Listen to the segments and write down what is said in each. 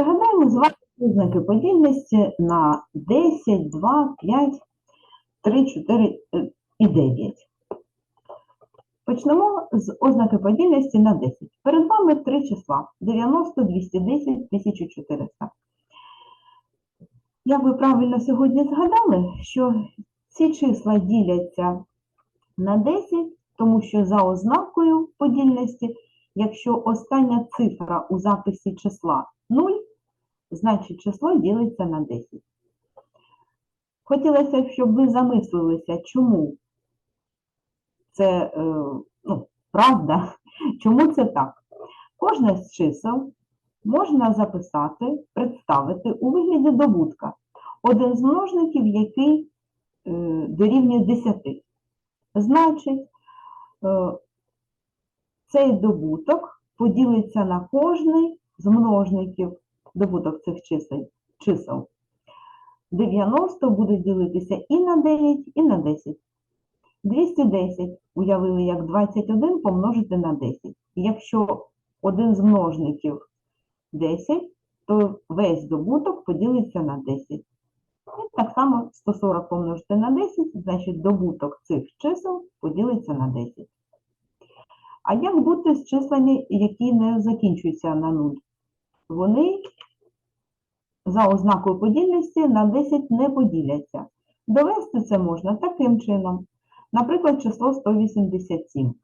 Пригадаємо з вами ознаки подільності на 10, 2, 5, 3, 4 е, і 9. Почнемо з ознаки подільності на 10. Перед вами три числа 90, 210, 1400. Як ви правильно сьогодні згадали, що ці числа діляться на 10, тому що за ознакою подільності, якщо остання цифра у записі числа 0, значить число ділиться на 10. Хотілося б, щоб ви замислилися, чому це е, ну, правда, чому це так. Кожне з чисел можна записати, представити у вигляді добутка. Один з множників, який е, дорівнює 10. Значить, е, цей добуток поділиться на кожний з множників добуток цих чисел. чисел. 90 буде ділитися і на 9, і на 10. 210 уявили як 21 помножити на 10. Якщо один з множників 10, то весь добуток поділиться на 10. І так само 140 помножити на 10, значить добуток цих чисел поділиться на 10. А як бути з числами, які не закінчуються на 0? Вони за ознакою подільності на 10 не поділяться. Довести це можна таким чином. Наприклад, число 187.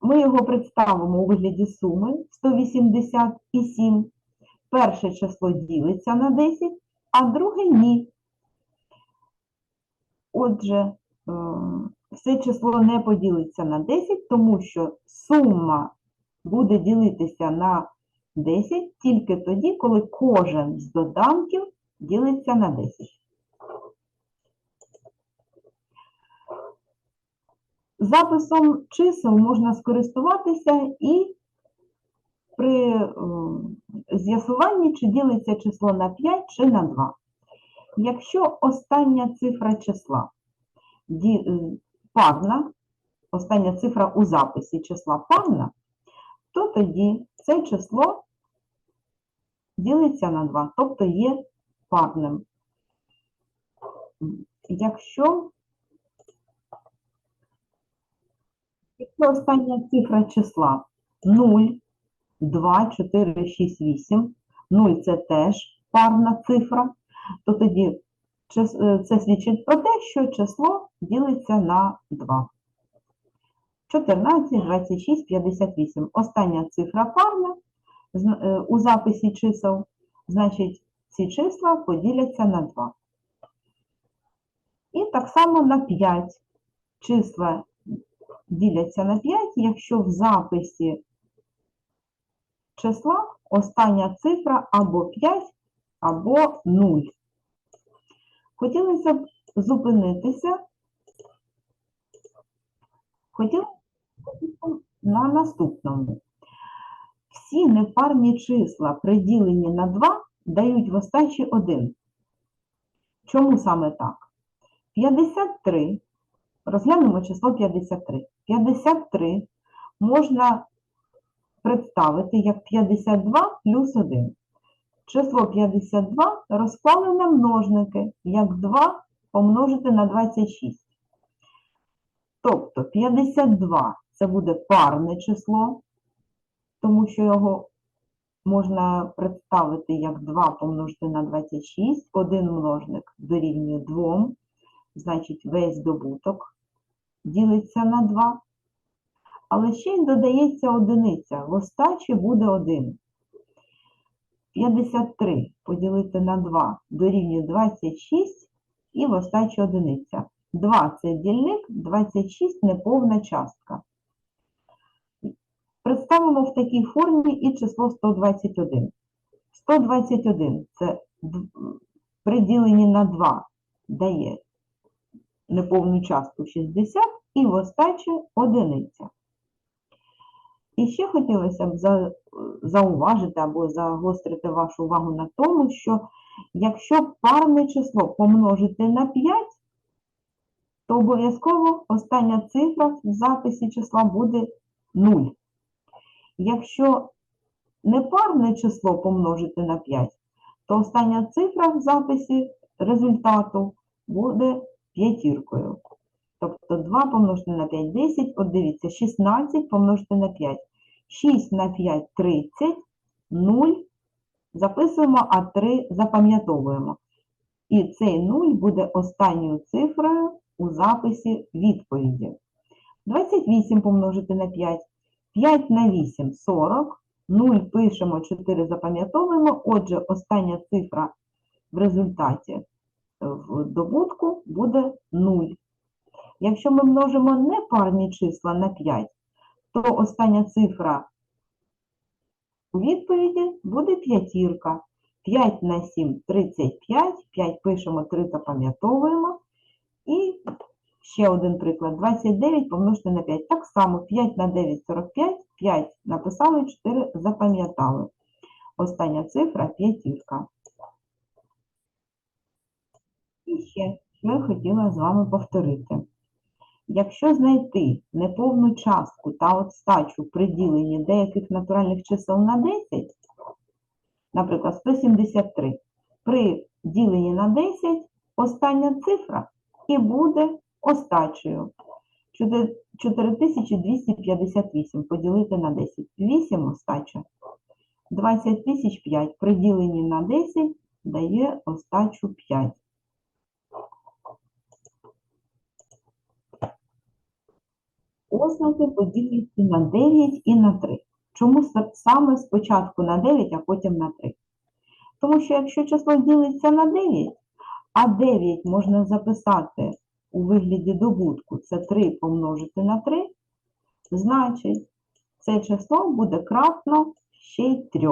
Ми його представимо у вигляді суми 187. Перше число ділиться на 10, а друге ні. Отже, е, це число не поділиться на 10, тому що сума буде ділитися на 10 тільки тоді, коли кожен з доданків ділиться на 10. Записом чисел можна скористуватися і при е, з'ясуванні, чи ділиться число на 5 чи на 2. Якщо остання цифра числа е, парна, остання цифра у записі числа парна, то тоді це число ділиться на 2, тобто є парним. Якщо Якщо остання цифра числа 0, 2, 4, 6, 8, 0 це теж парна цифра, то тоді е, це свідчить про те, що число ділиться на 2. 14, 26, 58. Остання цифра парна е, у записі чисел, значить ці числа поділяться на 2. І так само на 5 числа діляться на 5, якщо в записі числа остання цифра або 5, або 0. Хотілося б зупинитися хотілося на наступному. Всі непарні числа, приділені на 2, дають в остачі 1. Чому саме так? 53 Розглянемо число 53. 53 можна представити як 52 плюс 1. Число 52 розклали на множники, як 2 помножити на 26. Тобто 52 це буде парне число, тому що його можна представити як 2 помножити на 26. Один множник дорівнює 2 значить весь добуток ділиться на 2. Але ще й додається одиниця. В остачі буде 1. 53 поділити на 2 дорівнює 26 і в остачі одиниця. 2 – це дільник, 26 – неповна частка. Представимо в такій формі і число 121. 121 – це д- при діленні на 2 дає неповну частку 60 і в остачі одиниця. І ще хотілося б за- зауважити або загострити вашу увагу на тому, що якщо парне число помножити на 5, то обов'язково остання цифра в записі числа буде 0. Якщо непарне число помножити на 5, то остання цифра в записі результату буде п'ятіркою. Тобто 2 помножити на 5 – 10. От дивіться, 16 помножити на 5. 6 на 5 – 30, 0 записуємо, а 3 запам'ятовуємо. І цей 0 буде останньою цифрою у записі відповіді. 28 помножити на 5. 5 на 8 – 40. 0 пишемо, 4 запам'ятовуємо. Отже, остання цифра в результаті е, в добутку буде 0. Якщо ми множимо непарні числа на 5, то остання цифра у відповіді буде п'ятірка. 5 на 7 – 35, 5 пишемо, 3 запам'ятовуємо. І ще один приклад. 29 помножити на 5. Так само 5 на 9 – 45, 5 написали, 4 запам'ятали. Остання цифра – п'ятірка. І ще, що я хотіла з вами повторити. Якщо знайти неповну частку та остачу при діленні деяких натуральних чисел на 10, наприклад, 173, при діленні на 10 остання цифра і буде остачею. 4258 поділити на 10. 8 остача. 20 тисяч 5 при діленні на 10 дає остачу 5. Ознаки поділюються на 9 і на 3. Чому саме спочатку на 9, а потім на 3? Тому що якщо число ділиться на 9, а 9 можна записати у вигляді добутку, це 3 помножити на 3, значить це число буде кратно ще й 3.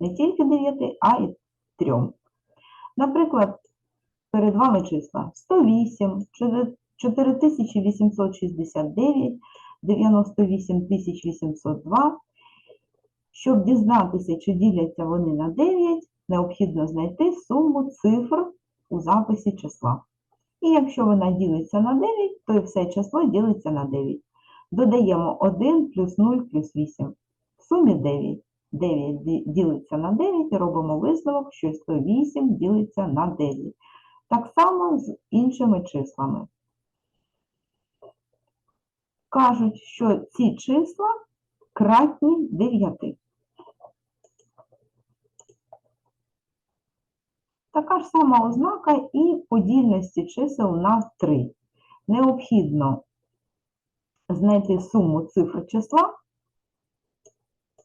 Не тільки 9, а й 3. Наприклад, перед вами числа 108, 4869, 98802. Щоб дізнатися, чи діляться вони на 9, необхідно знайти суму цифр у записі числа. І якщо вона ділиться на 9, то і все число ділиться на 9. Додаємо 1 плюс 0 плюс 8. В сумі 9. 9 ділиться на 9 і робимо висновок, що 108 ділиться на 9. Так само з іншими числами. Кажуть, що ці числа кратні 9. Така ж сама ознака і подільності чисел на 3. Необхідно знайти суму цифр числа,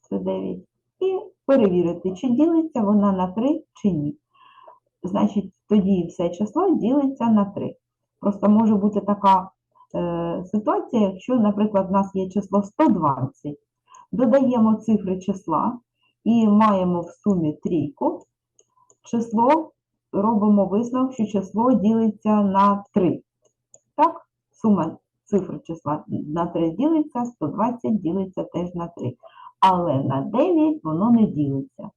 це 9, і перевірити, чи ділиться вона на 3 чи ні. Значить, тоді все число ділиться на 3. Просто може бути така е, ситуація, якщо, наприклад, в нас є число 120, додаємо цифри числа і маємо в сумі трійку, число робимо висновок, що число ділиться на 3. Так, сума цифр числа на 3 ділиться, 120 ділиться теж на 3. Але на 9 воно не ділиться.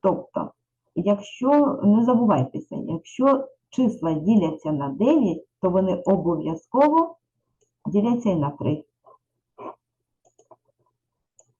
Тобто, якщо, не забувайтеся, якщо числа діляться на 9, то вони обов'язково діляться і на 3.